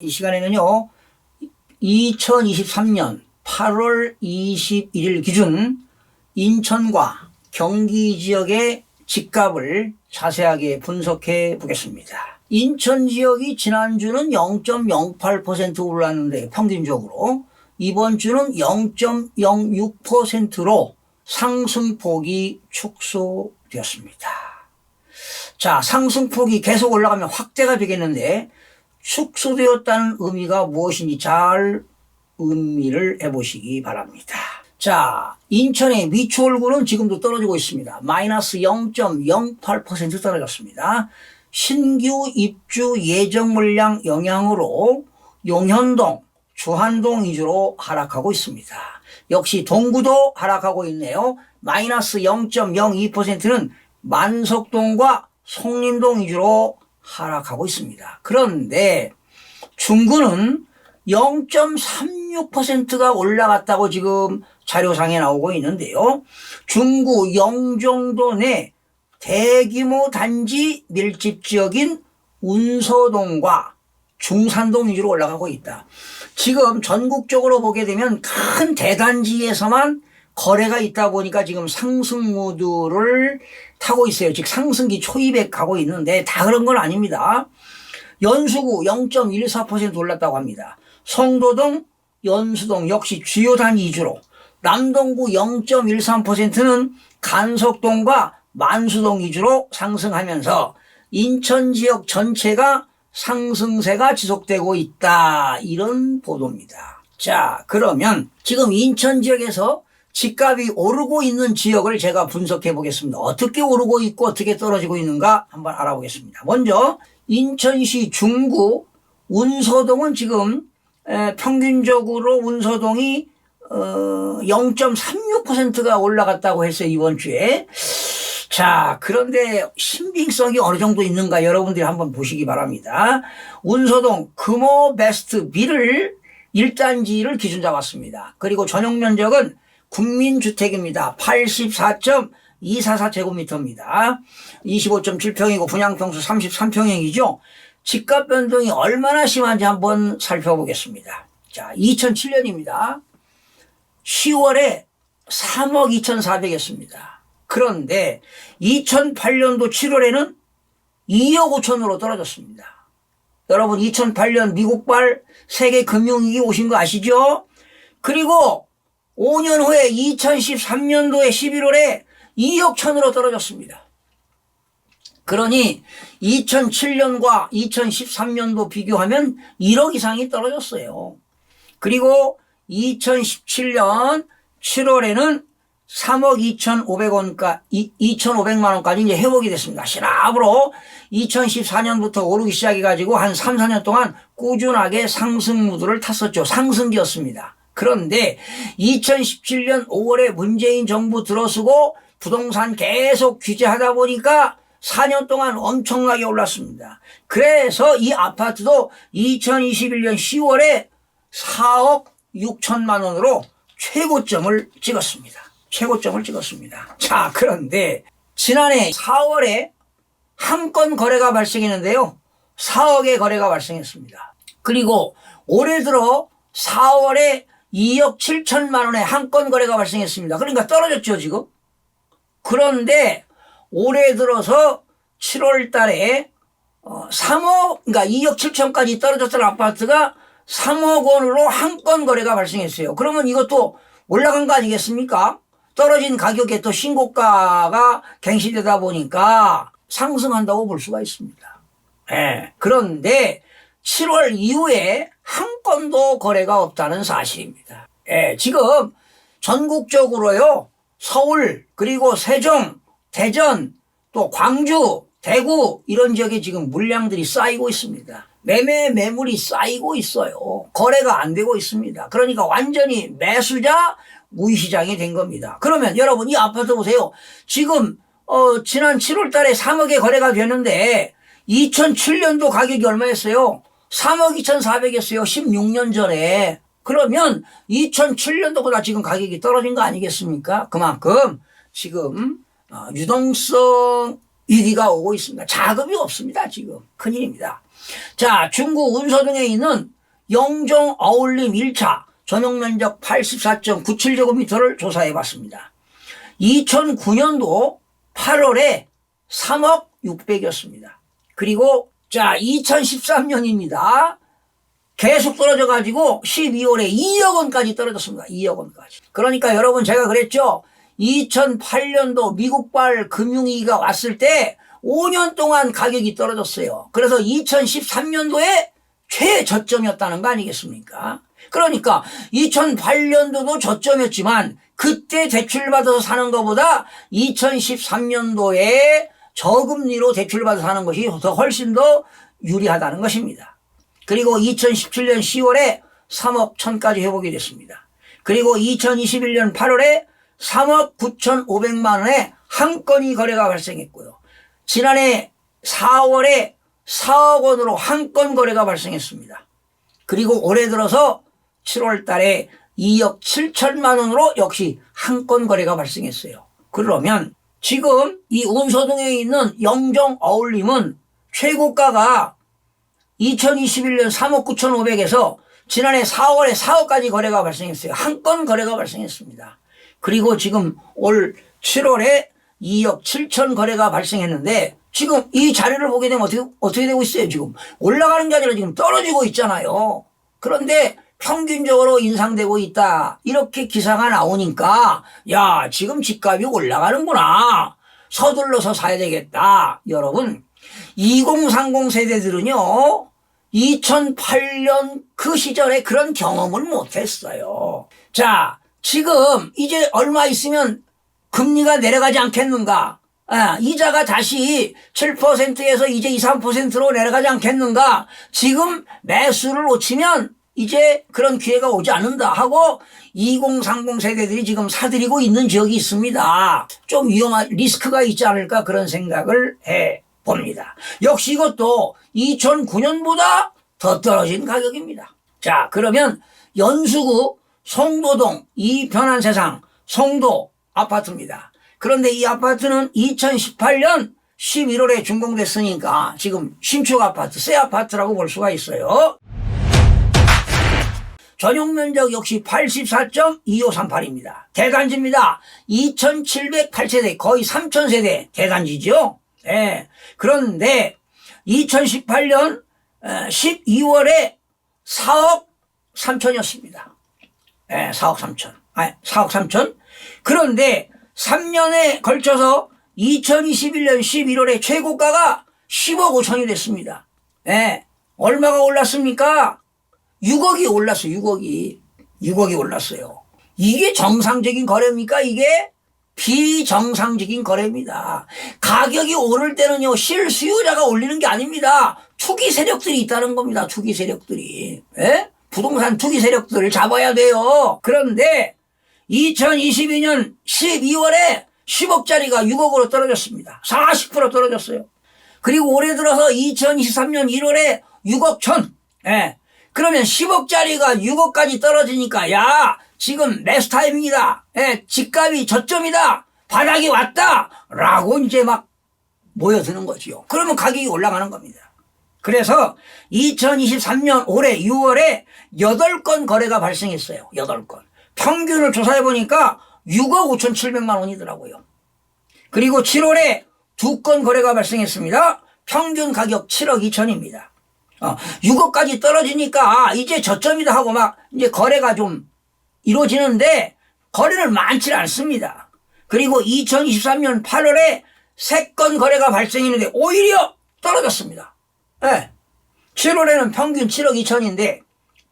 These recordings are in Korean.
이 시간에는요, 2023년 8월 21일 기준 인천과 경기 지역의 집값을 자세하게 분석해 보겠습니다. 인천 지역이 지난주는 0.08% 올랐는데 평균적으로 이번 주는 0.06%로 상승폭이 축소되었습니다. 자, 상승폭이 계속 올라가면 확대가 되겠는데 축소되었다는 의미가 무엇인지 잘 의미를 해보시기 바랍니다. 자, 인천의 미추홀구는 지금도 떨어지고 있습니다. 마이너스 0.08% 떨어졌습니다. 신규 입주 예정 물량 영향으로 용현동, 주한동 위주로 하락하고 있습니다. 역시 동구도 하락하고 있네요. 마이너스 0.02%는 만석동과 송림동 위주로 하락하고 있습니다. 그런데 중구는 0.36%가 올라갔다고 지금 자료상에 나오고 있는데요. 중구 영종도 내 대규모 단지 밀집 지역인 운서동과 중산동 위주로 올라가고 있다. 지금 전국적으로 보게 되면 큰 대단지에서만 거래가 있다 보니까 지금 상승 모드를 타고 있어요. 즉 상승기 초입에 가고 있는데 다 그런 건 아닙니다. 연수구 0.14% 올랐다고 합니다. 성도동, 연수동 역시 주요 단위 위주로 남동구 0.13%는 간석동과 만수동 위주로 상승하면서 인천 지역 전체가 상승세가 지속되고 있다. 이런 보도입니다. 자, 그러면 지금 인천 지역에서 집값이 오르고 있는 지역을 제가 분석해 보겠습니다. 어떻게 오르고 있고 어떻게 떨어지고 있는가 한번 알아보겠습니다. 먼저 인천시 중구 운서동은 지금 에, 평균적으로 운서동이 어, 0.36%가 올라갔다고 했어요 이번 주에. 자, 그런데 신빙성이 어느 정도 있는가 여러분들이 한번 보시기 바랍니다. 운서동 금호 베스트 B를 1단지를 기준 잡았습니다. 그리고 전용 면적은 국민주택입니다. 84.244제곱미터입니다. 25.7평이고 분양평수 33평형이죠. 집값 변동이 얼마나 심한지 한번 살펴보겠습니다. 자, 2007년입니다. 10월에 3억 2,400이었습니다. 그런데 2008년도 7월에는 2억 5천으로 떨어졌습니다. 여러분 2008년 미국발 세계 금융위기 오신 거 아시죠? 그리고 5년 후에 2013년도에 11월에 2억 천으로 떨어졌습니다. 그러니 2007년과 2013년도 비교하면 1억 이상이 떨어졌어요. 그리고 2017년 7월에는 3억 2,500원까, 2,500만 원까지 이제 회복이 됐습니다. 시랍으로 2014년부터 오르기 시작해 가지고 한 3, 4년 동안 꾸준하게 상승 무드를 탔었죠. 상승기였습니다. 그런데 2017년 5월에 문재인 정부 들어서고 부동산 계속 규제하다 보니까 4년 동안 엄청나게 올랐습니다. 그래서 이 아파트도 2021년 10월에 4억 6천만 원으로 최고점을 찍었습니다. 최고점을 찍었습니다. 자, 그런데 지난해 4월에 한 건 거래가 발생했는데요. 4억의 거래가 발생했습니다. 그리고 올해 들어 4월에 2억 7천만 원의 한 건 거래가 발생했습니다. 그러니까 떨어졌죠, 지금. 그런데 올해 들어서 7월 달에 3억, 그러니까 2억 7천까지 떨어졌던 아파트가 3억 원으로 한 건 거래가 발생했어요. 그러면 이것도 올라간 거 아니겠습니까? 떨어진 가격에 또 신고가가 갱신되다 보니까 상승한다고 볼 수가 있습니다. 예. 그런데 7월 이후에 한 건도 거래가 없다는 사실입니다. 예, 지금 전국적으로요, 서울, 그리고 세종, 대전, 또 광주, 대구, 이런 지역에 지금 물량들이 쌓이고 있습니다. 매매 매물이 쌓이고 있어요. 거래가 안 되고 있습니다. 그러니까 완전히 매수자 무시장이 된 겁니다. 그러면 여러분 이 아파트 보세요. 지금 어, 지난 7월 달에 3억에 거래가 되는데 2007년도 가격이 얼마였어요? 3억 2,400이었어요. 16년 전에. 그러면 2007년도보다 지금 가격이 떨어진 거 아니겠습니까? 그만큼 지금 어, 유동성 위기가 오고 있습니다. 자금이 없습니다. 지금 큰일입니다. 자, 중구 운서동에 있는 영종 어울림 1차 전용 면적 84.97제곱미터를 조사해 봤습니다. 2009년도 8월에 3억 600이었습니다. 그리고 자, 2013년입니다. 계속 떨어져 가지고 12월에 2억 원까지 떨어졌습니다. 2억 원까지. 그러니까 여러분 제가 그랬죠. 2008년도 미국발 금융위기가 왔을 때 5년 동안 가격이 떨어졌어요. 그래서 2013년도에 최저점이었다는 거 아니겠습니까? 그러니까 2008년도도 저점이었지만 그때 대출받아서 사는 것보다 2013년도에 저금리로 대출받아서 사는 것이 더 훨씬 더 유리하다는 것입니다. 그리고 2017년 10월에 3억 천까지 회복이 됐습니다. 그리고 2021년 8월에 3억 9,500만 원의 한 건이 거래가 발생했고요. 지난해 4월에 4억 원으로 한 건 거래가 발생했습니다. 그리고 올해 들어서 7월 달에 2억 7천만 원으로 역시 한 건 거래가 발생했어요. 그러면 지금 이 운서동에 있는 영정 어울림은 최고가가 2021년 3억 9,500에서 지난해 4월에 4억까지 거래가 발생했어요. 한 건 거래가 발생했습니다. 그리고 지금 올 7월에 2억 7천 거래가 발생했는데 지금 이 자료를 보게 되면 어떻게, 어떻게 되고 있어요, 지금? 올라가는 게 아니라 지금 떨어지고 있잖아요. 그런데 평균적으로 인상되고 있다. 이렇게 기사가 나오니까, 야, 지금 집값이 올라가는구나. 서둘러서 사야 되겠다. 여러분, 2030 세대들은요, 2008년 그 시절에 그런 경험을 못했어요. 자, 지금 이제 얼마 있으면 금리가 내려가지 않겠는가? 아, 이자가 다시 7%에서 이제 2, 3%로 내려가지 않겠는가? 지금 매수를 놓치면 이제 그런 기회가 오지 않는다 하고 2030 세대들이 지금 사들이고 있는 지역이 있습니다. 좀 위험한 리스크가 있지 않을까 그런 생각을 해 봅니다. 역시 이것도 2009년보다 더 떨어진 가격입니다. 자, 그러면 연수구 송도동 이 변한 세상 송도 아파트입니다. 그런데 이 아파트는 2018년 11월에 준공됐으니까 지금 신축 아파트, 새 아파트라고 볼 수가 있어요. 전용 면적 역시 84.2538입니다. 대단지입니다. 2708세대, 거의 3000세대 대단지죠. 예. 그런데 2018년 12월에 4억 3천이었습니다. 예, 4억 3천. 아, 4억 3천. 그런데 3년에 걸쳐서 2021년 11월에 최고가가 10억 5천이 됐습니다. 예. 얼마가 올랐습니까? 6억이 올랐어요, 6억이. 6억이 올랐어요. 이게 정상적인 거래입니까, 이게? 비정상적인 거래입니다. 가격이 오를 때는요, 실수요자가 올리는 게 아닙니다. 투기 세력들이 있다는 겁니다, 투기 세력들이. 예? 부동산 투기 세력들을 잡아야 돼요. 그런데 2022년 12월에 10억짜리가 6억으로 떨어졌습니다. 40% 떨어졌어요. 그리고 올해 들어서 2023년 1월에 6억 천. 예. 그러면 10억짜리가 6억까지 떨어지니까 야 지금 매수 타임입니다. 예, 집값이 저점이다. 바닥이 왔다. 라고 이제 막 모여드는 거지요. 그러면 가격이 올라가는 겁니다. 그래서 2023년 올해 6월에 8건 거래가 발생했어요. 8건. 평균을 조사해 보니까 6억 5천7백만 원이더라고요. 그리고 7월에 두 건 거래가 발생했습니다. 평균 가격 7억 2천입니다. 어, 6억까지 떨어지니까 이제 저점이다 하고 막 이제 거래가 좀 이루어지는데 거래는 많지 않습니다. 그리고 2023년 8월에 세 건 거래가 발생했는데 오히려 떨어졌습니다. 네. 7월에는 평균 7억 2천인데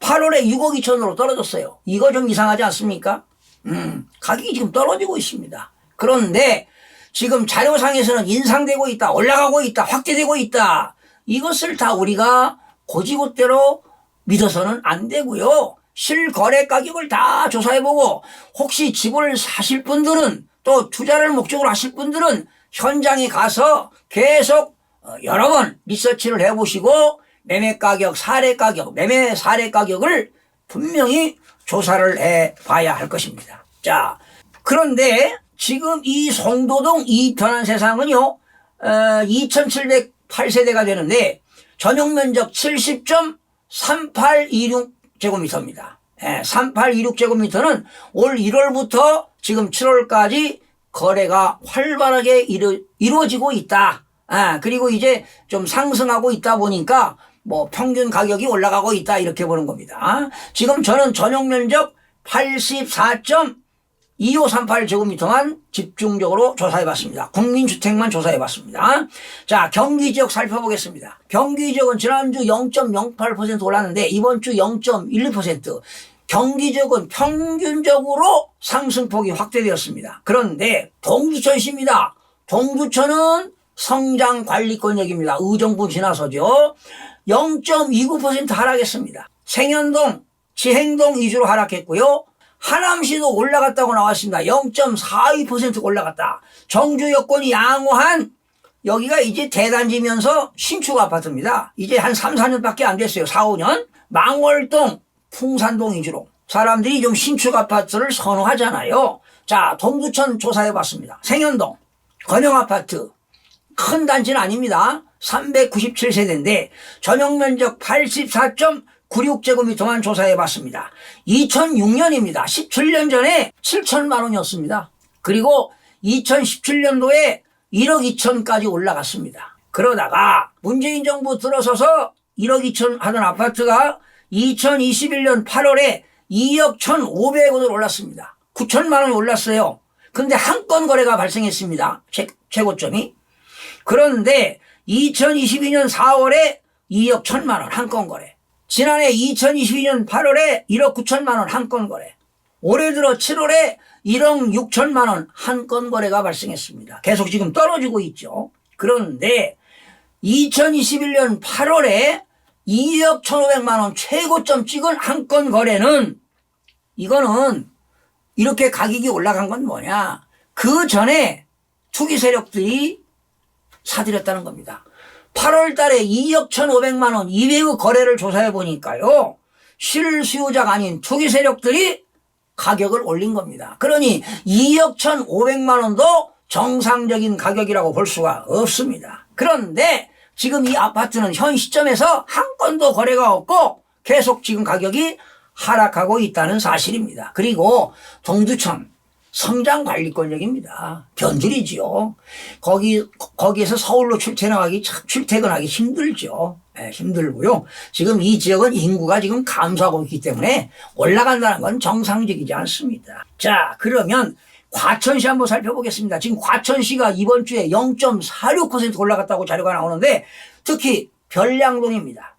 8월에 6억 2천으로 떨어졌어요. 이거 좀 이상하지 않습니까? 음, 가격이 지금 떨어지고 있습니다. 그런데 지금 자료상에서는 인상되고 있다, 올라가고 있다, 확대되고 있다. 이것을 다 우리가 고지고대로 믿어서는 안 되고요. 실거래 가격을 다 조사해보고 혹시 집을 사실 분들은 또 투자를 목적으로 하실 분들은 현장에 가서 계속 어, 여러 번 리서치를 해보시고 매매 가격, 사례 가격, 매매 사례 가격을 분명히 조사를 해 봐야 할 것입니다. 자, 그런데 지금 이 송도동 이 변한 세상은요, 어, 2,700 8세대가 되는데 전용 면적 70.3826 제곱미터입니다. 예, 3826 제곱미터는 올 1월부터 지금 7월까지 거래가 활발하게 이루, 이루어지고 있다. 예, 그리고 이제 좀 상승하고 있다 보니까 뭐 평균 가격이 올라가고 있다 이렇게 보는 겁니다. 지금 저는 전용 면적 84. 84.2538 제곱미터만 집중적으로 조사해 봤습니다. 국민주택만 조사해 봤습니다. 자, 경기 지역 살펴보겠습니다. 경기 지역은 지난주 0.08% 올랐는데 이번 주 0.12%. 경기 지역은 평균적으로 상승폭이 확대되었습니다. 그런데 동두천시입니다. 동두천은 성장 관리 권역입니다. 의정부 지나서죠. 0.29% 하락했습니다. 생현동, 지행동 위주로 하락했고요. 하남시도 올라갔다고 나왔습니다. 0.42% 올라갔다. 정주 여건이 양호한 여기가 이제 대단지면서 신축 아파트입니다. 이제 한 3, 4년밖에 안 됐어요. 4, 5년. 망월동, 풍산동 위주로. 사람들이 좀 신축 아파트를 선호하잖아요. 자, 동두천 조사해 봤습니다. 생현동, 건영 아파트. 큰 단지는 아닙니다. 397세대인데 전용 면적 84.96제곱미터만 조사해 봤습니다. 2006년입니다. 17년 전에 7천만 원이었습니다. 그리고 2017년도에 1억 2천까지 올라갔습니다. 그러다가 문재인 정부 들어서서 1억 2천 하던 아파트가 2021년 8월에 2억 1,500원을 올랐습니다. 9천만 원이 올랐어요. 근데 한 건 거래가 발생했습니다. 최, 최고점이. 그런데 2022년 4월에 2억 1천만 원 한 건 거래. 지난해 2022년 8월에 1억 9천만 원 한 건 거래. 올해 들어 7월에 1억 6천만 원 한 건 거래가 발생했습니다. 계속 지금 떨어지고 있죠. 그런데 2021년 8월에 2억 1,500만 원 최고점 찍은 한 건 거래는 이거는 이렇게 가격이 올라간 건 뭐냐? 그 전에 투기 세력들이 사들였다는 겁니다. 8월 달에 2억 1,500만 원 이외의 거래를 조사해 보니까요. 실수요자가 아닌 투기 세력들이 가격을 올린 겁니다. 그러니 2억 1,500만 원도 정상적인 가격이라고 볼 수가 없습니다. 그런데 지금 이 아파트는 현 시점에서 한 건도 거래가 없고 계속 지금 가격이 하락하고 있다는 사실입니다. 그리고 동두천 성장 관리권역입니다. 변두리지요. 거기 거기에서 서울로 출퇴근하기 참 출퇴근하기 힘들죠. 네, 힘들고요. 지금 이 지역은 인구가 지금 감소하고 있기 때문에 올라간다는 건 정상적이지 않습니다. 자, 그러면 과천시 한번 살펴보겠습니다. 지금 과천시가 이번 주에 0.46% 올라갔다고 자료가 나오는데 특히 별량동입니다.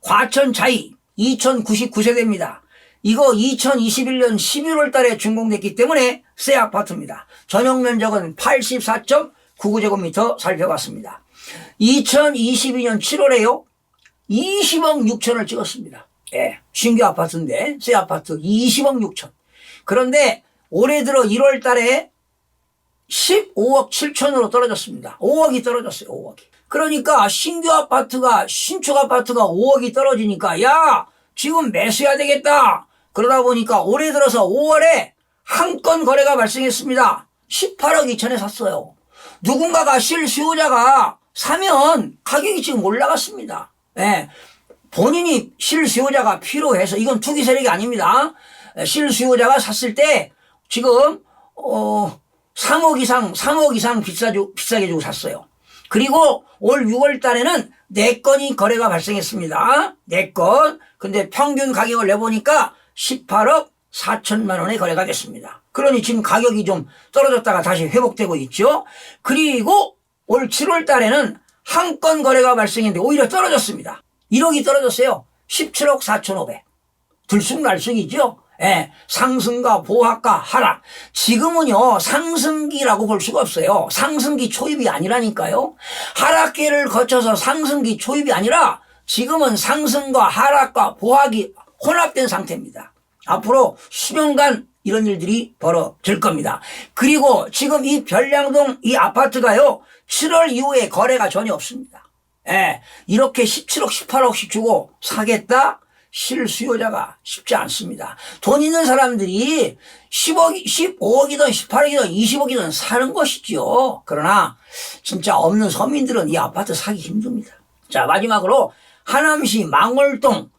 과천 자이 2099세대입니다. 이거 2021년 11월 달에 준공됐기 때문에 새 아파트입니다. 전용 면적은 84.99제곱미터 살펴봤습니다. 2022년 7월에요. 20억 6천을 찍었습니다. 예, 신규 아파트인데 새 아파트 20억 6천. 그런데 올해 들어 1월 달에 15억 7천으로 떨어졌습니다. 5억이 떨어졌어요. 5억이. 그러니까 신규 아파트가 신축 아파트가 5억이 떨어지니까 야 지금 매수해야 되겠다. 그러다 보니까 올해 들어서 5월에 한 건 거래가 발생했습니다. 18억 2천에 샀어요. 누군가가 실수요자가 사면 가격이 지금 올라갔습니다. 예. 본인이 실수요자가 필요해서 이건 투기 세력이 아닙니다. 예, 실수요자가 샀을 때 지금 어 3억 이상 3억 이상 비싸주, 비싸게 주고 샀어요. 그리고 올 6월 달에는 4건이 거래가 발생했습니다. 4건. 근데 평균 가격을 내보니까 18억 4천만 원의 거래가 됐습니다. 그러니 지금 가격이 좀 떨어졌다가 다시 회복되고 있죠. 그리고 올 7월 달에는 한 건 거래가 발생했는데 오히려 떨어졌습니다. 1억이 떨어졌어요. 17억 4천5백. 들쑥날쑥이죠. 예, 상승과 보합과 하락. 지금은요, 상승기라고 볼 수가 없어요. 상승기 초입이 아니라니까요. 하락기를 거쳐서 상승기 초입이 아니라 지금은 상승과 하락과 보합이 혼합된 상태입니다. 앞으로 수년간 이런 일들이 벌어질 겁니다. 그리고 지금 이 별량동 이 아파트가요, 7월 이후에 거래가 전혀 없습니다. 예, 이렇게 17억, 18억씩 주고 사겠다? 실수요자가 쉽지 않습니다. 돈 있는 사람들이 10억, 15억이든 18억이든 20억이든 사는 것이지요. 그러나 진짜 없는 서민들은 이 아파트 사기 힘듭니다. 자, 마지막으로 하남시 망월동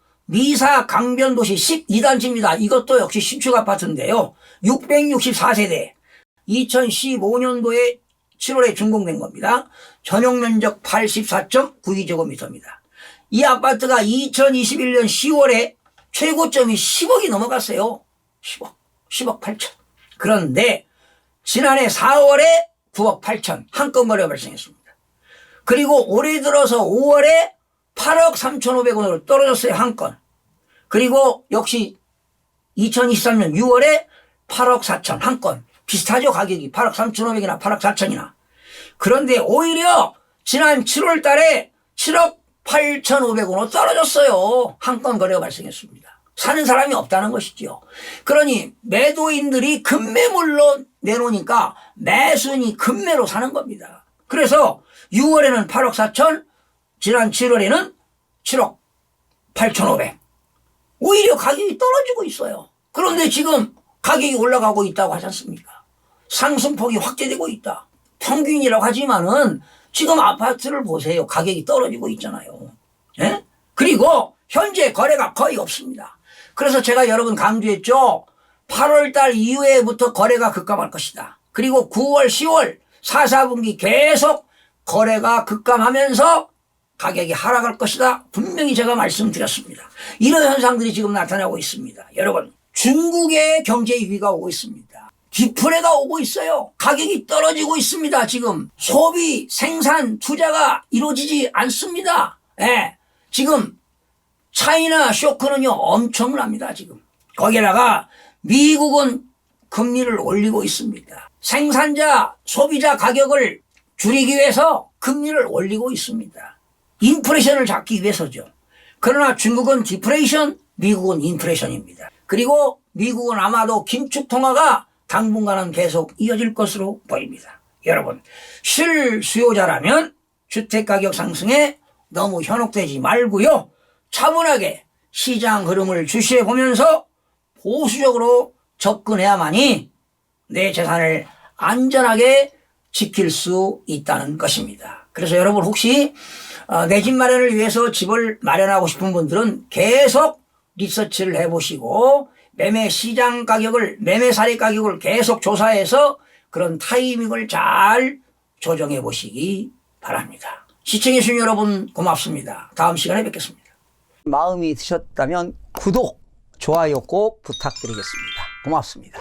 미사 강변도시 12단지입니다. 이것도 역시 신축 아파트인데요. 664세대. 2015년도에 7월에 준공된 겁니다. 전용 면적 84.92제곱미터입니다. 이 아파트가 2021년 10월에 최고점이 10억이 넘어갔어요. 10억, 10억 8천. 그런데 지난해 4월에 9억 8천 한 건 거래가 발생했습니다. 그리고 올해 들어서 5월에 8억 3,500원으로 떨어졌어요, 한 건. 그리고 역시 2023년 6월에 8억 4천, 한 건. 비슷하죠, 가격이. 8억 3,500이나 8억 4천이나. 그런데 오히려 지난 7월 달에 7억 8,500원으로 떨어졌어요. 한 건 거래가 발생했습니다. 사는 사람이 없다는 것이죠. 그러니 매도인들이 급매물로 내놓으니까 매수인이 급매로 사는 겁니다. 그래서 6월에는 8억 4천, 지난 7월에는 7억 8,500. 오히려 가격이 떨어지고 있어요. 그런데 지금 가격이 올라가고 있다고 하지 않습니까? 상승폭이 확대되고 있다. 평균이라고 하지만은 지금 아파트를 보세요. 가격이 떨어지고 있잖아요. 예? 그리고 현재 거래가 거의 없습니다. 그래서 제가 여러분 강조했죠. 8월 달 이후에부터 거래가 급감할 것이다. 그리고 9월, 10월, 4, 4분기 계속 거래가 급감하면서 가격이 하락할 것이다. 분명히 제가 말씀드렸습니다. 이런 현상들이 지금 나타나고 있습니다. 여러분, 중국의 경제 위기가 오고 있습니다. 디플레가 오고 있어요. 가격이 떨어지고 있습니다. 지금 소비, 생산, 투자가 이루어지지 않습니다. 예. 지금 차이나 쇼크는요 엄청납니다. 지금 거기다가 미국은 금리를 올리고 있습니다. 생산자, 소비자 가격을 줄이기 위해서 금리를 올리고 있습니다. 인플레이션을 잡기 위해서죠. 그러나 중국은 디프레이션, 미국은 인플레이션입니다. 그리고 미국은 아마도 긴축 통화가 당분간은 계속 이어질 것으로 보입니다. 여러분, 실수요자라면 주택가격 상승에 너무 현혹되지 말고요. 차분하게 시장 흐름을 주시해 보면서 보수적으로 접근해야만이 내 재산을 안전하게 지킬 수 있다는 것입니다. 그래서 여러분 혹시 어, 내집 마련을 위해서 집을 마련하고 싶은 분들은 계속 리서치를 해보시고 매매 시장 가격을 매매 사례 가격을 계속 조사해서 그런 타이밍을 잘 조정해 보시기 바랍니다. 시청해 주신 여러분 고맙습니다. 다음 시간에 뵙겠습니다. 마음이 드셨다면 구독, 좋아요 꼭 부탁드리겠습니다. 고맙습니다.